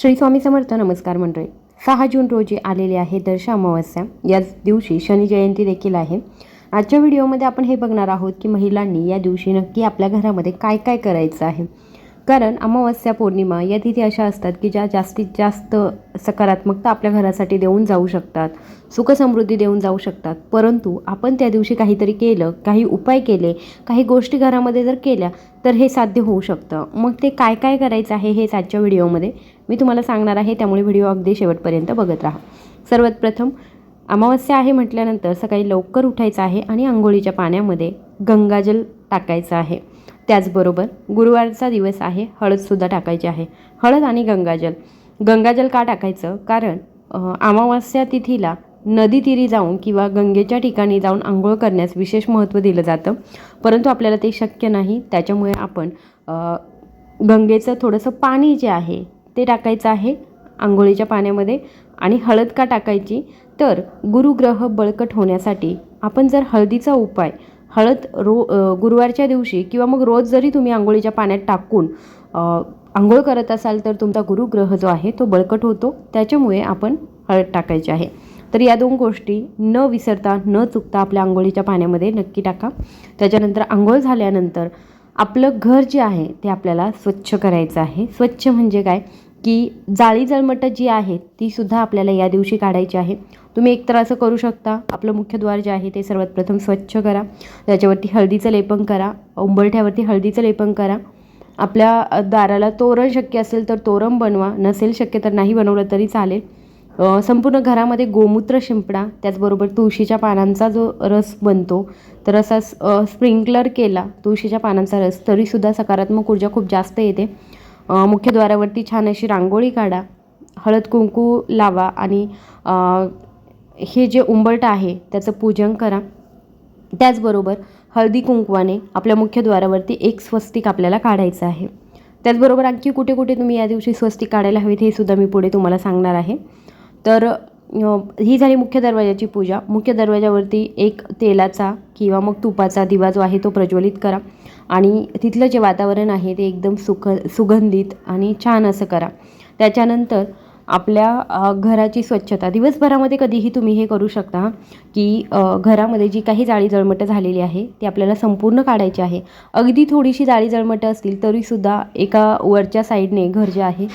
श्री स्वामी समर्थ नमस्कार मंडळी. सहा जून रोजी आलेली आहे दर्श अमावस्या. याच दिवशी शनी जयंती देखील आहे. आजच्या व्हिडिओमध्ये आपण हे बघणार आहोत की महिलांनी या दिवशी नक्की आपल्या घरामध्ये काय काय करायचं आहे? कारण अमावस्या पौर्णिमा या तिथी अशा असतात की ज्या जास्तीत जास्त सकारात्मकता आपल्या घरासाठी देऊन जाऊ शकतात सुखसमृद्धी देऊन जाऊ शकतात. परंतु आपण त्या दिवशी काहीतरी केलं काही उपाय केले काही गोष्टी घरामध्ये जर केल्या तर हे साध्य होऊ शकतं. मग ते काय काय करायचं आहे हेच आजच्या व्हिडिओमध्ये मी तुम्हाला सांगणार आहे. त्यामुळे व्हिडिओ अगदी शेवटपर्यंत बघत राहा. सर्वात प्रथम अमावस्या आहे म्हटल्यानंतर सकाळी लवकर उठायचं आहे आणि आंघोळीच्या पाण्यामध्ये गंगाजल टाकायचं आहे. त्याचबरोबर गुरुवारचा दिवस आहे हळदसुद्धा टाकायची आहे. हळद आणि गंगाजल. गंगाजल का टाकायचं? कारण अमावास्या तिथीला नदीतीरी जाऊन किंवा गंगेच्या ठिकाणी जाऊन आंघोळ करण्यास विशेष महत्त्व दिलं जातं. परंतु आपल्याला ते शक्य नाही. त्याच्यामुळे आपण गंगेचं थोडंसं पाणी जे आहे ते टाकायचं आहे आंघोळीच्या पाण्यामध्ये. आणि हळद का टाकायची? तर गुरुग्रह बळकट होण्यासाठी आपण जर हळदीचा उपाय हळद रो गुरुवारच्या दिवशी किंवा मग रोज जरी तुम्ही आंघोळीच्या पाण्यात टाकून आंघोळ करत असाल तर तुमचा गुरुग्रह जो आहे तो बळकट होतो. त्याच्यामुळे आपण हळद टाकायची आहे. तर या दोन गोष्टी न विसरता न चुकता आपल्या आंघोळीच्या पाण्यामध्ये नक्की टाका. त्याच्यानंतर आंघोळ झाल्यानंतर आपलं घर जे आहे ते आपल्याला स्वच्छ करायचं आहे. स्वच्छ म्हणजे काय? की जाळी जळमटं जी आहेत तीसुद्धा आपल्याला या दिवशी काढायची आहे. तुम्ही एकतर असं करू शकता. आपलं मुख्यद्वार जे आहे ते सर्वात प्रथम स्वच्छ करा. त्याच्यावरती हळदीचं लेपन करा. उंबरठ्यावरती हळदीचं लेपन करा. आपल्या दाराला तोरण शक्य असेल तर तोरण बनवा. नसेल शक्य तर नाही बनवलं तरी चालेल. संपूर्ण घरामध्ये गोमूत्र शिंपडा. त्याचबरोबर तुळशीच्या पानांचा जो रस बनतो तर असा स्प्रिंकलर केला तुळशीच्या पानांचा रस तरीसुद्धा सकारात्मक ऊर्जा खूप जास्त येते. मुख्यद्वारावरती छान अशी रांगोळी काढा. हळद कुंकू लावा आणि हे जे उंबरटं आहे त्याचं पूजन करा. त्याचबरोबर हळदी कुंकवाने आपल्या मुख्यद्वारावरती एक स्वस्तिक आपल्याला काढायचं आहे. त्याचबरोबर आणखी कुठे कुठे तुम्ही या दिवशी स्वस्तिक काढायला हवेत हे सुद्धा मी पुढे तुम्हाला सांगणार आहे. तर ही झाली मुख्य दरवाजाची पूजा. मुख्य दरवाजावरती एक तेलाचा किंवा मग तुपाचा दिवा जो आहे तो प्रज्वलित करा आणि तिथलं जे वातावरण आहे ते एकदम सुख सुगंधित आणि छान असं करा. त्याच्यानंतर आपल्या घराची स्वच्छता. दिवसभरामध्ये कधीही तुम्ही हे करू शकता की घरामध्ये जी काही जाळी जळमटं झालेली आहे ती आपल्याला संपूर्ण काढायची आहे. अगदी थोडीशी जाळी जळमटं असतील तरीसुद्धा एका वरच्या साईडने घर जे आहे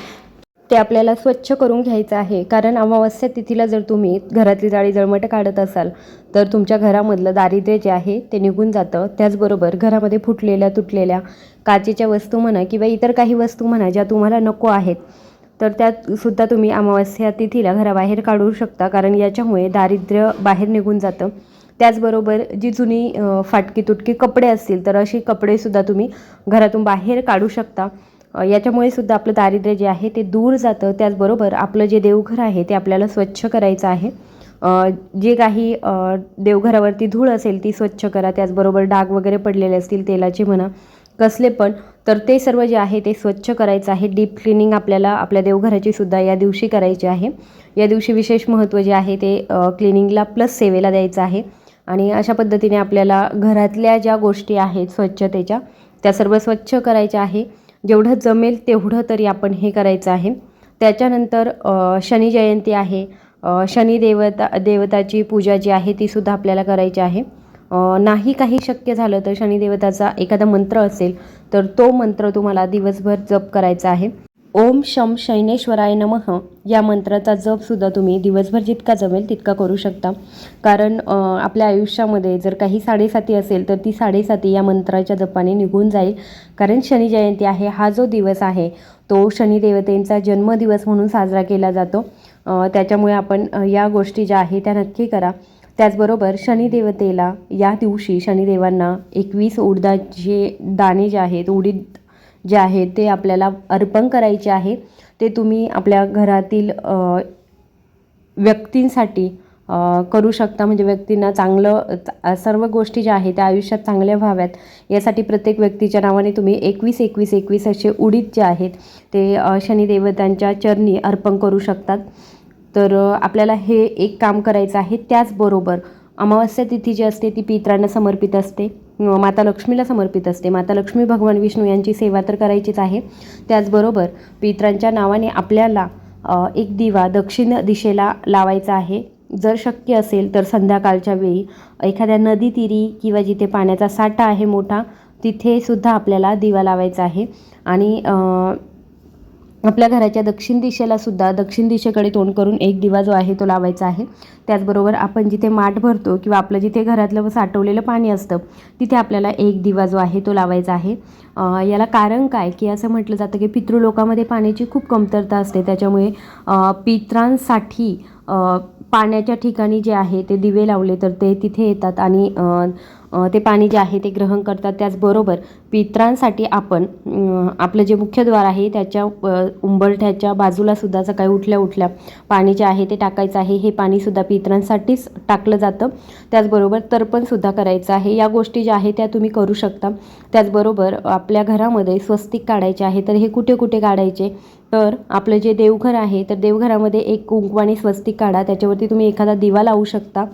ते आपल्याला स्वच्छ करून घ्यायचं आहे. कारण अमावस्या तिथीला जर तुम्ही घरातली जाळी जळमटं काढत असाल तर तुमच्या घरामधलं दारिद्र्य जे आहे ते निघून जातं. त्याचबरोबर घरामध्ये फुटलेल्या तुटलेल्या काचेच्या वस्तू म्हणा किंवा इतर काही वस्तू म्हणा ज्या तुम्हाला नको आहेत तर त्यात सुद्धा तुम्ही अमावस्या तिथीला घराबाहेर काढू शकता कारण याच्यामुळे दारिद्र्य बाहेर निघून जातं. त्याचबरोबर जी जुनी फाटकी तुटकी कपडे असतील तर अशी कपडेसुद्धा तुम्ही घरातून बाहेर काढू शकता. याच्यामुळे सुद्धा आपलं दारिद्र्य जे आहे ते दूर जातं. त्याचबरोबर आपलं जे देवघर आहे ते आपल्याला स्वच्छ करायचं आहे. जे काही देवघरावरती धूळ असेल ती स्वच्छ करा. त्याचबरोबर डाग वगैरे पडलेले असतील तेलाचे म्हणा कसले पण तर ते सर्व जे आहे ते स्वच्छ करायचं आहे. डीप क्लिनिंग आपल्याला आपल्या देवघराची सुद्धा या दिवशी करायची आहे. या दिवशी विशेष महत्त्व जे आहे ते क्लिनिंगला प्लस सेवेला द्यायचं आहे. आणि अशा पद्धतीने आपल्याला घरातल्या ज्या गोष्टी आहेत स्वच्छतेच्या त्या सर्व स्वच्छ करायच्या आहे. जेवढं जमेल तेवढं तरी आपण हे करायचं आहे. त्याच्यानंतर शनी जयंती आहे. शनी देवता देवताची पूजा जी आहे ती सुद्धा आपल्याला करायची आहे. नाही काही शक्य झालं तर शनिदेवताचा एखादा मंत्र असेल तर तो मंत्र तुम्हाला दिवसभर जप करायचा आहे. ओम शम शैनेश्वराय नमः. या मंत्राचा जपसुद्धा तुम्ही दिवसभर जितका जमेल तितका करू शकता. कारण आपल्या आयुष्यामध्ये जर काही साडेसाती असेल तर ती साडेसाती या मंत्राच्या जपाने निघून जाईल. कारण शनी जयंती आहे हा जो दिवस आहे तो शनिदेवतेंचा जन्मदिवस म्हणून साजरा केला जातो. त्याच्यामुळे आपण या गोष्टी ज्या आहे त्या नक्की करा. त्याचबरोबर शनिदेवतेला या दिवशी शनिदेवांना एकवीस उडदाचे दाणे जे आहेत उडीद जे आहे ते आपल्याला अर्पण करायचे आहे. ते तुम्ही आपल्या घरातील व्यक्तींसाठी करू शकता. म्हणजे व्यक्तींना चांगलं सर्व गोष्टी ज्या आहेत त्या आयुष्यात चांगल्या व्हाव्यात. यासाठी प्रत्येक व्यक्तीच्या नावाने तुम्ही एकवीस एकवीस एकवीस असे उडीद जे आहेत ते शनिदेवतांच्या चरणी अर्पण करू शकतात. तर आपल्याला हे एक काम करायचं आहे. त्याचबरोबर अमावस्या तिथी जी असते ती पित्रांना समर्पित असते. माता लक्ष्मीला समर्पित असते. माता लक्ष्मी भगवान विष्णू यांची सेवा तर करायचीच आहे. त्याचबरोबर पित्रांच्या नावाने आपल्याला एक दिवा दक्षिण दिशेला लावायचा आहे. जर शक्य असेल तर संध्याकाळच्या वेळी एखाद्या नदीतीरी किंवा जिथे पाण्याचा साठा आहे मोठा तिथे सुद्धा आपल्याला दिवा लावायचा आहे. आणि आपल्या घराच्या दक्षिण दिशेला सुद्धा दक्षिण दिशेकडे तोंड करून एक दिवा जो आहे तो लावायचा आहे. त्याचबरोबर आपण जिथे माठ भरतो किंवा आपलं जिथे घरातलं साठवलेलं पाणी असतं तिथे आपल्याला एक दिवा जो आहे तो लावायचा आहे. याला कारण काय? की असं म्हटलं जातं की पितृलोकामध्ये पाण्याची खूप कमतरता असते. त्याच्यामुळे पित्रांसाठी पाण्याच्या ठिकाणी जे आहे ते दिवे लावले तर ते तिथे येतात आणि ते पाणी जे आहे ते ग्रहण करतात. त्याचबरोबर पित्रांसाठी आपण आपलं जे मुख्यद्वार आहे त्याच्या उंबरठ्याच्या बाजूला सुद्धा सकाळी उठल्या उठल्या पाणी जे आहे ते टाकायचं आहे. हे पाणीसुद्धा पित्रांसाठीच टाकलं जातं. त्याचबरोबर तर्पणसुद्धा करायचं आहे. या गोष्टी ज्या आहेत त्या तुम्ही करू शकता. त्याचबरोबर आपल्या घरामध्ये स्वस्तिक काढायचे आहे. तर हे कुठे कुठे काढायचे? तर आपलं जे देवघर आहे तर देवघरामध्ये एक कुंकवाणी स्वस्तिक काढा. त्याच्यावरती तुम्ही एखादा दिवा लावू शकता.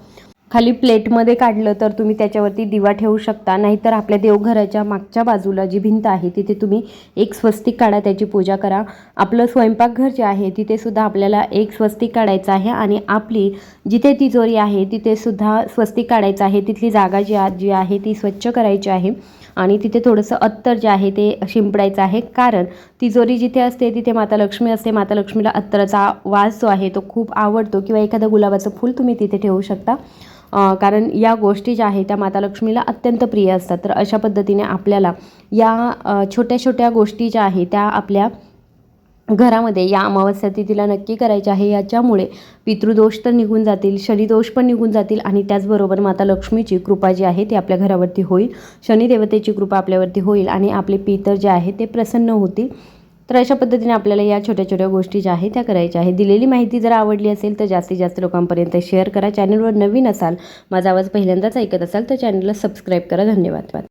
खाली प्लेटमध्ये काढलं तर तुम्ही त्याच्यावरती दिवा ठेवू शकता. नाहीतर आपल्या देवघराच्या मागच्या बाजूला जी भिंत आहे तिथे तुम्ही एक स्वस्तिक काढा त्याची पूजा करा. आपलं स्वयंपाकघर जे आहे तिथेसुद्धा आपल्याला एक स्वस्तिक काढायचं आहे आणि आपली जिथे तिजोरी आहे तिथे सुद्धा स्वस्तिक काढायचं आहे. तिथली जागा जी आ- जी आहे ती स्वच्छ करायची आहे आणि तिथे थोडंसं अत्तर जे आहे ते शिंपडायचं आहे. कारण तिजोरी जिथे असते तिथे माता लक्ष्मी असते. माता लक्ष्मीला अत्तराचा वास जो आहे तो खूप आवडतो. किंवा एखादं गुलाबाचं फूल तुम्ही तिथे ठेवू शकता. कारण या गोष्टी ज्या आहेत त्या माता लक्ष्मीला अत्यंत प्रिय असतात. तर अशा पद्धतीने आपल्याला या छोट्या छोट्या गोष्टी ज्या आहेत त्या आपल्या घरामध्ये या अमावस्या तिथीला नक्की करायचे आहे. याच्यामुळे पितृदोष तर निघून जातील शनिदोष पण निघून जातील आणि त्याचबरोबर माता लक्ष्मीची कृपा जी आहे ती आपल्या घरावरती होईल. शनिदेवतेची कृपा आपल्यावरती होईल आणि आपले पितर जे आहे ते प्रसन्न होतील. तर अशा पद्धतीने आपल्याला या छोट्या छोट्या गोष्टी ज्या आहेत त्या करायच्या आहेत. दिलेली माहिती जर आवडली असेल तर जास्तीत जास्त लोकांपर्यंत शेअर करा. चॅनलवर नवीन असाल माझा आवाज पहिल्यांदाच ऐकत असाल तर चॅनलला सबस्क्राईब करा. धन्यवाद.